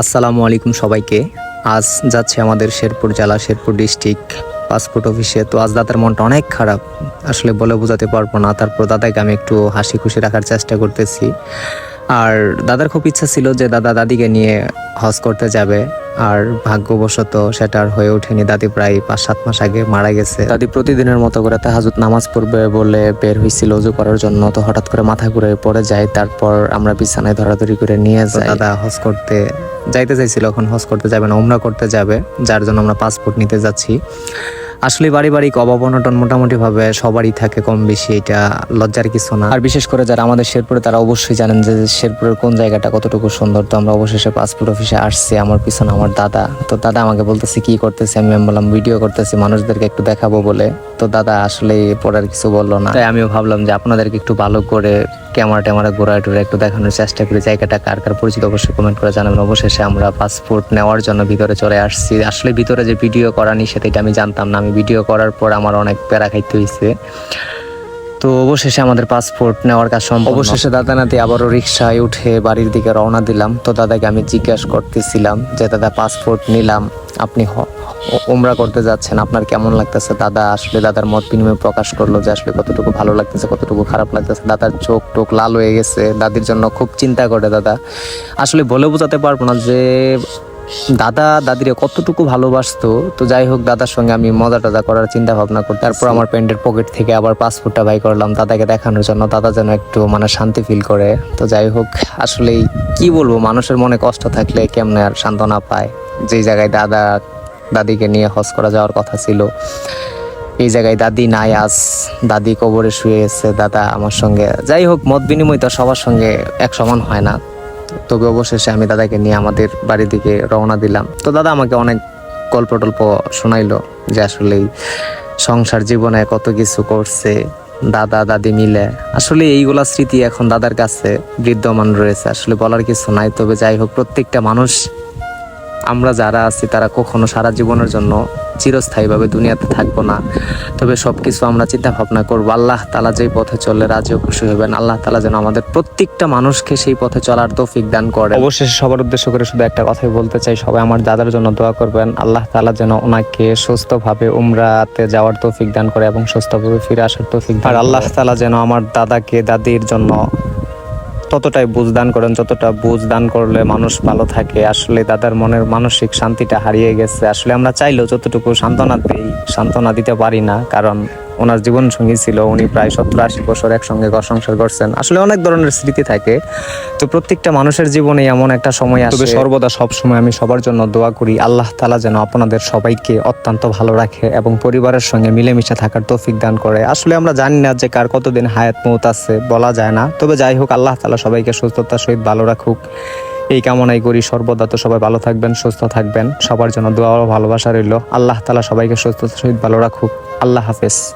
আসসালামু আলাইকুম সবাইকে। আজ যাচ্ছে আমাদের শেরপুর জেলা, শেরপুর ডিস্ট্রিক্ট পাসপোর্ট অফিসে। তো আজ দাদার মনটা অনেক খারাপ। আসলে বলে বোঝাতে পারব না। তারপর দাদাকে আমি একটু হাসি খুশি রাখার চেষ্টা করতেছি। আর দাদার খুব ইচ্ছা ছিল যে দাদা দাদিকে নিয়ে হজ করতে যাবে। আর ভাগ্যবশত সেটা আর হয়ে ওঠেনি। দাদি প্রায় পাঁচ সাত মাস আগে মারা গেছে। দাদি প্রতিদিনের মতো করে তাহাজুদ নামাজ পড়বে বলে বের হয়েছিল উজু করার জন্য। তো হঠাৎ করে মাথা ঘুরে পড়ে যায় তারপর আমরা বিছানায় ধরাধরি করে নিয়ে যাই। দাদা হজ করতে যাইতে চাইছিল এখন হজ করতে যাবে না উমরা করতে যাবে যার জন্য আমরা পাসপোর্ট নিতে যাচ্ছি। আসলে পারিবারিক অভাব অনটন মোটামুটি ভাবে সবারই থাকে কম বেশি, এটা লজ্জার কিছু না। আর বিশেষ করে যারা আমাদের শেরপুরে, তারা অবশ্যই জানেন যে শেরপুরের কোন জায়গাটা কতটুকু সুন্দর। তো আমরা অবশেষে পাসপোর্ট অফিসে আসছি, আমার পিছনে আমার দাদা। তো দাদা আমাকে বলতেছে, কি করতেছি? আমি বললাম, ভিডিও করতেছি, মানুষদেরকে একটু দেখাবো বলে। তো দাদা আসলে পরে আর কিছু বলল না। তাই আমিও ভাবলাম যে আপনাদেরকে একটু ভালো করে ক্যামেরা ট্যামেরা ঘোরা টুরে একটু দেখানোর চেষ্টা করি। জায়গাটা কার কার পরিচিত অবশ্যই কমেন্ট করে জানাবেন। অবশেষে আমরা পাসপোর্ট নেওয়ার জন্য ভিতরে চলে আসছি। আসলে ভিতরে যে ভিডিও করা নিষেধ, এটা আমি জানতাম না। আমি ভিডিও করার পর আমার অনেক প্যারা খাইতে হয়েছে তো অবশেষে আমাদের পাসপোর্ট নেওয়ার কাজ সম্ভব অবশেষে দাদা নাতি আবারও রিক্সায় উঠে বাড়ির দিকে রওনা দিলাম। তো দাদাকে আমি জিজ্ঞাসা করতেছিলাম যে, দাদা পাসপোর্ট নিলাম। আপনি হ- ও- উমরা করতে যাচ্ছেন। আপনার কেমন লাগতেছে? দাদা আসলে দাদার মত বিনিময় প্রকাশ করল যে, আসলে কতটুকু ভালো লাগতেছে, কতটুকু খারাপ লাগতেছে। দাদার চোখ টোক লাল হয়ে গেছে। দাদির জন্য খুব চিন্তা করে দাদা। আসলে বলে বোঝাতে পারব না যে দাদা দাদিরে কতটুকু ভালোবাসতো তো যাই হোক দাদার সঙ্গে আমি মজা টাজা করার চিন্তা ভাবনা করি তারপর আমার প্যান্টের পকেট থেকে আবার পাসপোর্টটা বাই করলাম দাদাকে দেখানোর জন্য দাদা যেন একটু মানে শান্তি ফিল করে। তো যাই হোক আসলে কি বলব মানুষের মনে কষ্ট থাকলে কেমনে আর সান্ত্বনা পায়? যেই জায়গায় দাদা দাদিকে নিয়ে হজ করা যাওয়ার কথা ছিল এই জায়গায় দাদি নাই আজ দাদি কবরে শুয়ে গেছে দাদা আমার সঙ্গে যাই হোক মত বিনিময় তো সবার সঙ্গে এক সমান হয় না। তবে অবশেষে আমি দাদাকে নিয়ে আমাদের বাড়ি দিকে রওনা দিলাম। তো দাদা আমাকে অনেক গল্প টল্প শোনাইলো যে আসলে সংসার জীবনে কত কিছু করছে, দাদা, দাদি মিলে। আসলে এইগুলা স্মৃতি এখন দাদার কাছে বিদ্যমান রয়েছে। আসলে বলার কিছু নাই, তবে যাই হোক, প্রত্যেকটা মানুষ আমরা যারা আছি তারা কখনো সারা জীবনের জন্য চিরস্থায়ীভাবে দুনিয়াতে থাকব না। তবে সবকিছু আমরা চিন্তা ভাবনা করব। আল্লাহ তালা যেই পথে চললে রাজিও খুশি হবেন। আল্লাহ তালা যেন আমাদের প্রত্যেকটা মানুষকে সেই পথে চলার তৌফিক দান করে অবশেষে সবার উদ্দেশ্য করে শুধু একটা কথাই বলতে চাই সবাই আমার দাদার জন্য দোয়া করবেন। আল্লাহ তালা যেন ওনাকে সুস্থভাবে উমরাতে যাওয়ার তৌফিক দান করে এবং সুস্থভাবে ফিরে আসার তৌফিক আর আল্লাহ তালা যেন আমার দাদাকে দাদির জন্য ততটাই বুঝ দান করেন, যতটা বুঝ দান করলে মানুষ ভালো থাকে। আসলে দাদার মনের মানসিক শান্তিটা হারিয়ে গেছে। আসলে আমরা চাইলেও যতটুকু সান্ত্বনা দিই, সান্ত্বনা দিতে পারি না, কারণ ওনার জীবন সঙ্গী ছিল উনি প্রায় সত্তর আশি বছর একসঙ্গে ঘর সংসার করছেন। আসলে অনেক ধরনের স্মৃতি থাকে। তো প্রত্যেকটা মানুষের জীবনে এমন একটা সময় আসে। সর্বদা সব সময় আমি সবার জন্য দোয়া করি আল্লাহ তালা যেন আপনাদের সবাইকে অত্যন্ত ভালো রাখে এবং পরিবারের সঙ্গে মিলেমিশে থাকার তৌফিক দান করে। আসলে আমরা জানি না যে কার কতদিন হায়াত মৌত আছে বলা যায় না। তবে যাই হোক আল্লাহ তালা সবাইকে সুস্থতার সহিত ভালো রাখুক। এই কামনাই করি। সর্বদা তো সবাই ভালো থাকবেন সুস্থ থাকবেন। সবার জন্য দোয়া ও ভালোবাসা রইল। আল্লাহ তালা সবাইকে সুস্থতার সহিত ভালো রাখুক। আল্লাহ হাফেজ।